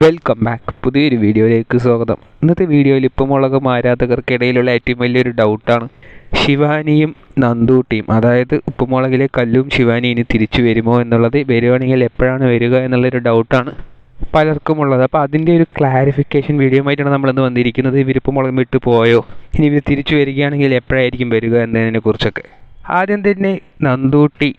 Welcome back പുതിയൊരു വീഡിയോയിലേക്ക് സ്വാഗതം. ഇന്നത്തെ വീഡിയോയിൽ ഇപ്പം മുളകും ആരാധകർക്കിടയിലുള്ള ഏറ്റവും വലിയൊരു ഡൗട്ടാണ് ശിവാനിയും നന്ദൂട്ടിയും അതായത് ഉപ്പുമുളകിലെ കല്ലും ശിവാനി ഇനി തിരിച്ചു വരുമോ എന്നുള്ളത് വരുവാണെങ്കിൽ എപ്പോഴാണ് വരിക എന്നുള്ളൊരു ഡൗട്ടാണ് പലർക്കും ഉള്ളത് അപ്പോൾ അതിന്റെ ഒരു ക്ലാരിഫിക്കേഷൻ വീഡിയോ ആയിട്ടാണ് നമ്മളിന്ന് വന്നിരിക്കുന്നത്. ഇവരിപ്പോൾ മുളകം വിട്ട് പോയോ? ഇനി ഇവർ തിരിച്ചു വരികയാണെങ്കിൽ എപ്പോഴായിരിക്കും വരിക എന്നതിനെ കുറിച്ചൊക്കെ ആദ്യം തന്നെ നന്ദൂട്ടി.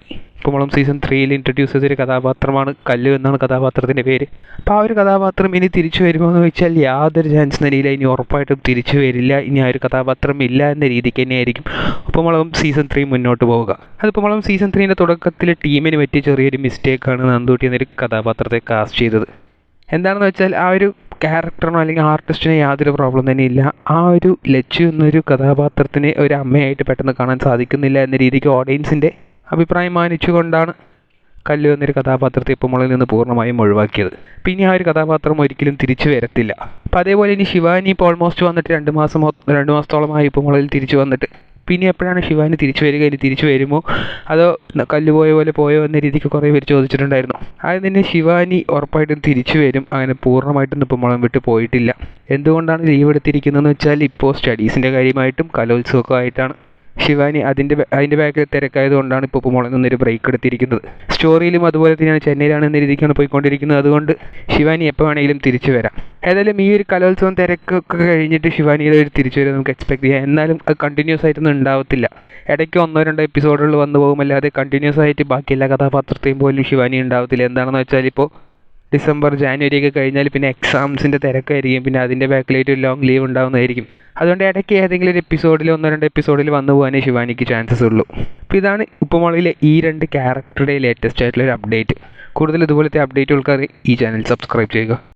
കുമളം സീസൺ ത്രീയിൽ ഇൻട്രൊഡ്യൂസ് ചെയ്തൊരു കഥാപാത്രമാണ് കല്ല് എന്നാണ് കഥാപാത്രത്തിന്റെ പേര്. അപ്പോൾ ആ ഒരു കഥാപാത്രം ഇനി തിരിച്ചു വരുമോ എന്ന് വെച്ചാൽ യാതൊരു ചാൻസ് നിലയില്ല ഇനി ഉറപ്പായിട്ടും തിരിച്ചു വരില്ല. ഇനി ആ ഒരു കഥാപാത്രം ഇല്ല എന്ന രീതിക്ക് തന്നെയായിരിക്കും ഉപ്പുമുളകും സീസൺ ത്രീ മുന്നോട്ട് പോവുക. അത് ഉപ്പുമുളകും സീസൺ ത്രീന്റെ തുടക്കത്തിൽ ടീമിന് പറ്റിയ ചെറിയൊരു മിസ്റ്റേക്കാണ് നന്ദൂട്ടി എന്നൊരു കഥാപാത്രത്തെ കാസ്റ്റ് ചെയ്തത്. എന്താണെന്ന് വെച്ചാൽ ആ ഒരു ക്യാരക്ടറിനോ അല്ലെങ്കിൽ ആർട്ടിസ്റ്റിനെ യാതൊരു പ്രോബ്ലം തന്നെ ഇല്ല. ആ ഒരു ലച്ചു എന്നൊരു കഥാപാത്രത്തിനെ ഒരു അമ്മയായിട്ട് പെട്ടെന്ന് കാണാൻ സാധിക്കുന്നില്ല എന്ന രീതിക്ക് ഓഡിയൻസിന്റെ അഭിപ്രായം മാനിച്ചുകൊണ്ടാണ് കല്ലു എന്നൊരു കഥാപാത്രത്തെ ഇപ്പോൾ മുകളിൽ നിന്ന് പൂർണമായും ഒഴിവാക്കിയത്. പിന്നെ ആ ഒരു കഥാപാത്രം ഒരിക്കലും തിരിച്ചു വരത്തില്ല. അപ്പോൾ അതേപോലെ ഇനി ശിവാനി ഇപ്പോൾ ഓൾമോസ്റ്റ് വന്നിട്ട് രണ്ട് മാസം രണ്ട് മാസത്തോളമായി ഇപ്പോൾ മുകളിൽ തിരിച്ചു വന്നിട്ട്. പിന്നെ എപ്പോഴാണ് ശിവാനി തിരിച്ചു വരിക? ഇനി തിരിച്ചു വരുമോ? അതോ കല്ല് പോയ പോലെ പോയോ എന്ന രീതിക്ക് കുറേ പേര് ചോദിച്ചിട്ടുണ്ടായിരുന്നു. ആദ്യം തന്നെ ശിവാനി ഉറപ്പായിട്ടും തിരിച്ചു വരും. അങ്ങനെ പൂർണമായിട്ടും ഇപ്പോൾ മുളം വിട്ട് പോയിട്ടില്ല. എന്തുകൊണ്ടാണ് ലീവ് എടുത്തിരിക്കുന്നതെന്ന് വെച്ചാൽ ഇപ്പോൾ സ്റ്റഡീസിന്റെ കാര്യമായിട്ടും കലോത്സവമായിട്ടാണ് ശിവാനി അതിന്റെ അതിന്റെ ബാക്കിൽ തിരക്കായത് കൊണ്ടാണ് ഇപ്പോൾ ഉപ്പുമുളകിൽ നിന്നൊരു ബ്രേക്ക് എടുത്തിരിക്കുന്നത്. സ്റ്റോറിയിലും അതുപോലെ തന്നെയാണ് ചെന്നൈയിലാണ് എന്ന രീതിക്കാണ് പോയിക്കൊണ്ടിരിക്കുന്നത്. അതുകൊണ്ട് ശിവാനി എപ്പോൾ വേണമെങ്കിലും തിരിച്ചു വരാം. ഏതായാലും ഈ ഒരു കലോത്സവം തിരക്കൊക്കെ കഴിഞ്ഞിട്ട് ശിവാനിയുടെ ഒരു തിരിച്ചു വരും നമുക്ക് എക്സ്പെക്ട് ചെയ്യാം. എന്നാലും അത് കണ്ടിന്യൂസ് ആയിട്ടൊന്നും ഉണ്ടാവത്തില്ല. ഇടയ്ക്ക് ഒന്നോ രണ്ടോ എപ്പിസോഡുകൾ വന്നു പോകുമല്ലാതെ കണ്ടിന്യൂസ് ആയിട്ട് ബാക്കി എല്ലാ കഥാപാത്രത്തെയും പോലും ശിവാനി ഉണ്ടാവത്തില്ല. എന്താണെന്ന് വെച്ചാൽ ഇപ്പോൾ ഡിസംബർ ജാനുവരി ഒക്കെ കഴിഞ്ഞാൽ പിന്നെ എക്സാംസിന്റെ തിരക്കായിരിക്കും. പിന്നെ അതിന്റെ ബാക്കിലായിട്ട് ഒരു ലോങ് ലീവ് ഉണ്ടാവുന്നതായിരിക്കും. അതുകൊണ്ട് ഇടയ്ക്ക് ഏതെങ്കിലും ഒരു എപ്പിസോഡിൽ ഒന്നോ രണ്ടോ എപ്പിസോഡിൽ വന്നു പോകാനേ ശിവാനിക്ക് ചാൻസസ് ഉള്ളൂ. അപ്പോൾ ഇതാണ് ഉപ്പുമുളകിലെ ഈ രണ്ട് ക്യാരക്ടറുടെ ലേറ്റസ്റ്റ് ആയിട്ടുള്ള ഒരു അപ്ഡേറ്റ് കൂടുതൽ ഇതുപോലത്തെ അപ്ഡേറ്റുകൾക്കായി ഈ ചാനൽ സബ്സ്ക്രൈബ് ചെയ്യുക.